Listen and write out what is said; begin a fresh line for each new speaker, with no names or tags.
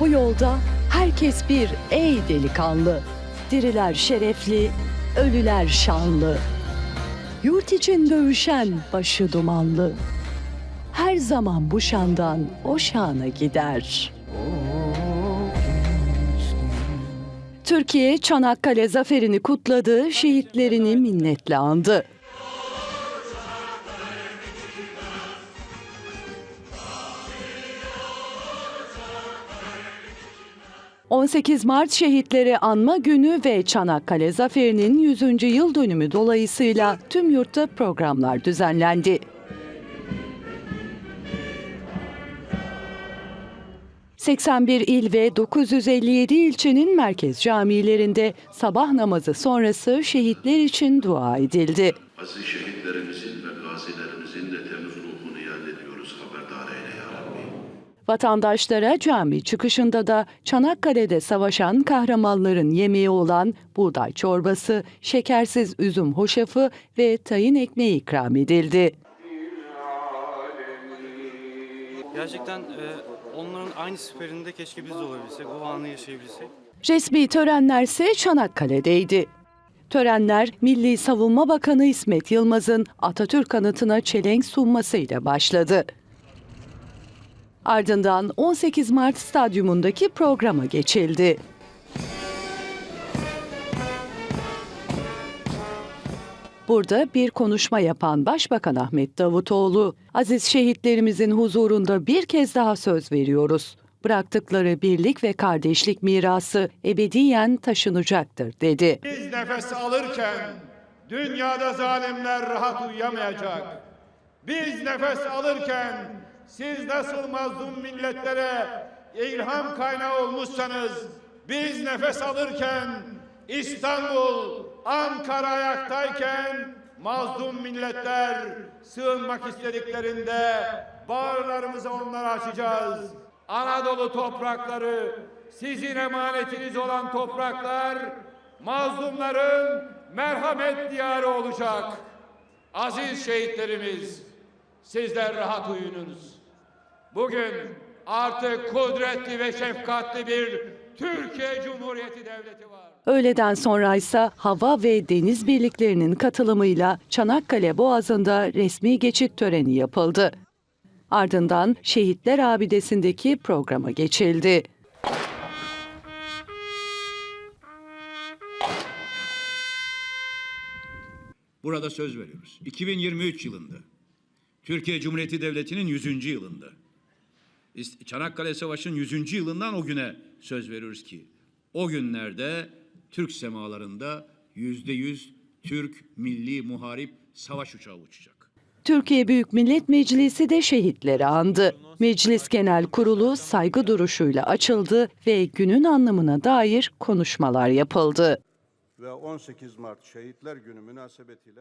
Bu yolda herkes bir ey delikanlı. Diriler şerefli, ölüler şanlı. Yurt için dövüşen başı dumanlı. Her zaman bu şandan o şana gider. Türkiye Çanakkale zaferini kutladı, şehitlerini minnetle andı. ...18 Mart Şehitleri Anma Günü ve Çanakkale Zaferi'nin 100. yıl dönümü dolayısıyla tüm yurtta programlar düzenlendi. ...81 il ve 957 ilçenin merkez camilerinde sabah namazı sonrası şehitler için dua edildi.
Aziz şehitlerimizin
Vatandaşlara cami çıkışında da Çanakkale'de savaşan kahramanların yemeği olan buğday çorbası, şekersiz üzüm hoşafı ve tayin ekmeği ikram edildi.
Gerçekten e, onların aynı siperinde keşke biz de olabilsek, o anı yaşayabilsek.
Resmi törenlerse Çanakkale'deydi. Törenler Milli Savunma Bakanı İsmet Yılmaz'ın Atatürk anıtına çelenk sunmasıyla başladı. Ardından 18 Mart Stadyumundaki programa geçildi. Burada bir konuşma yapan Başbakan Ahmet Davutoğlu, aziz şehitlerimizin huzurunda bir kez daha söz veriyoruz. Bıraktıkları birlik ve kardeşlik mirası ebediyen taşınacaktır dedi.
Biz nefes alırken dünyada zalimler rahat uyuyamayacak. Biz nefes alırken siz nasıl mazlum milletlere ilham kaynağı olmuşsanız biz nefes alırken İstanbul, Ankara ayaktayken mazlum milletler sığınmak istediklerinde bağırlarımızı onlara açacağız. Anadolu toprakları sizin emanetiniz olan topraklar mazlumların merhamet diyarı olacak. Aziz şehitlerimiz sizler rahat uyunuz. Bugün artık kudretli ve şefkatli bir Türkiye Cumhuriyeti Devleti var.
Öğleden sonra ise hava ve deniz birliklerinin katılımıyla Çanakkale Boğazı'nda resmi geçit töreni yapıldı. Ardından Şehitler Abidesi'ndeki programa geçildi.
Burada söz veriyoruz. 2023 yılında Türkiye Cumhuriyeti Devleti'nin 100. yılında Çanakkale Savaşı'nın 100. yılından o güne söz veriyoruz ki o günlerde Türk semalarında yüzde yüz Türk milli muharip savaş uçağı uçacak.
Türkiye Büyük Millet Meclisi de şehitleri andı. Meclis Genel Kurulu saygı duruşuyla açıldı ve günün anlamına dair konuşmalar yapıldı.
ve 18 Mart Şehitler Günü münasebetiyle